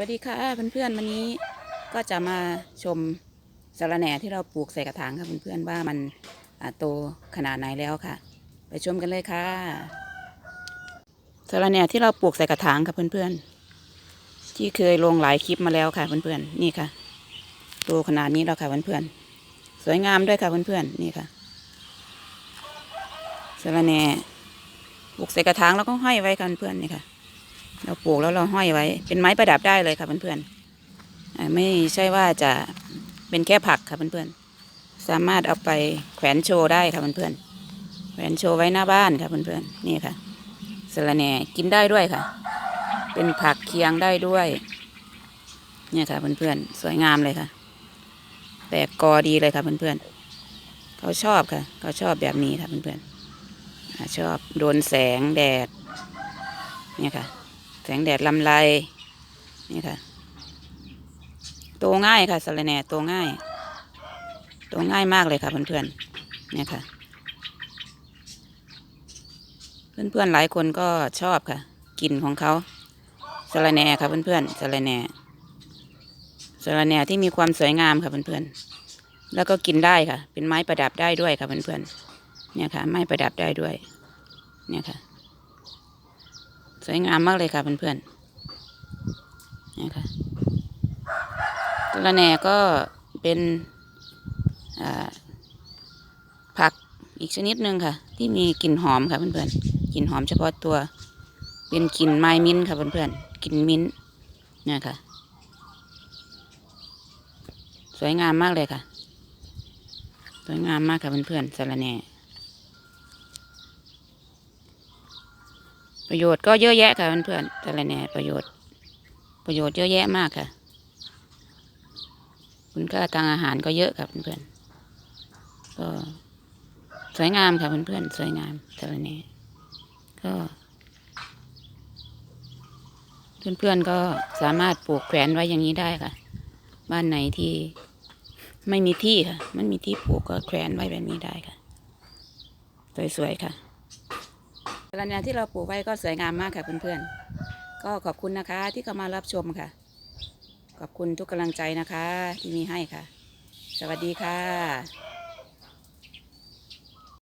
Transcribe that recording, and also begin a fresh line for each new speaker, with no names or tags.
วัสดีค่ะเพื่อนๆวันนี้ก็จะมาชมสะระแหน่ที่เราปลูกใส่กระถางค่ะเพื่อนๆว่ามันโตขนาดไหนแล้วค่ะ ไปชมกันเลยค่ะสะระแหน่ที่เราปลูกใส่กระถางค่ะเพื่อนๆ ที่เคยลงหลายคลิปมาแล้วค่ะเพื่อนๆนี่ค่ะโตขนาดนี้แล้วค่ะเพื่อนๆสวยงามด้วยค่ะเพื่อนๆนี่ค่ะสะระแหน่ปลูกใส่กระถางแล้วก็ห้อยไว้ค่ะเพื่อนๆนี่ค่ะ เราปลูกแล้วเราห้อยไว้ เป็นไม้ประดับได้เลยค่ะเพื่อนๆอ่าไม่ใช่ว่าจะเป็นแค่ผักค่ะเพื่อนๆสามารถเอาไปแขวนโชว์ได้ค่ะเพื่อนๆแขวนโชว์ไว้หน้าบ้านค่ะเพื่อนๆนี่ค่ะสะระแหน่กินได้ด้วยค่ะ เป็นผักเคียงได้ด้วย เนี่ยค่ะเพื่อนๆสวยงามเลยค่ะ แตกกอดีเลยค่ะเพื่อนๆเขาชอบค่ะ เขาชอบแบบนี้ค่ะเพื่อนๆอ่าชอบโดนแสงแดดเนี่ยค่ะ แสงแดดลำไรนี่ค่ะโตง่ายค่ะสะระแหน่โตง่ายโตง่ายมากเลยค่ะเพื่อนๆเนี่ยค่ะ เพื่อนๆหลายคนก็ชอบค่ะกลิ่นของเขาสะระแหน่ค่ะเพื่อนๆสะระแหน่สะระแหน่ที่มีความสวยงามค่ะเพื่อนๆแล้วก็กินได้ค่ะ เป็นไม้ประดับได้ด้วยค่ะเพื่อนๆเนี่ยค่ะ ไม้ประดับได้ด้วย เนี่ยค่ะ สวยงามมากเลยค่ะเพื่อนๆนี่ค่ะตะละแหน่ก็เป็นผักอีกชนิดหนึ่งค่ะ ที่มีกลิ่นหอมค่ะเพื่อนๆกลิ่นหอมเฉพาะตัว เป็นกลิ่นไม้มิ้นค่ะเพื่อนๆกลิ่นมิ้นเนี่ยค่ะ สวยงามมากเลยค่ะ สวยงามมากค่ะเพื่อนๆสะระแหน่ ประโยชน์ก็เยอะแยะค่ะเพื่อนๆแต่ละแหน่ประโยชน์ ประโยชน์เยอะแยะมากค่ะ คุณค่าทางอาหารก็เยอะค่ะเพื่อนๆก็สวยงามค่ะเพื่อนๆสวยงามแต่ละแหน่ก็ เพื่อนๆก็สามารถปลูกแขวนไว้อย่างนี้ได้ค่ะ บ้านไหนที่ไม่มีที่ค่ะ มันมีที่ปลูกก็แขวนไว้แบบนี้ได้ค่ะ สวยๆค่ะ สะระแหน่ที่เราปลูกไว้ก็สวยงามมากค่ะเพื่อนๆ ก็ขอบคุณนะคะที่เข้ามารับชมค่ะ ขอบคุณทุกกำลังใจนะคะที่มีให้ค่ะ สวัสดีค่ะ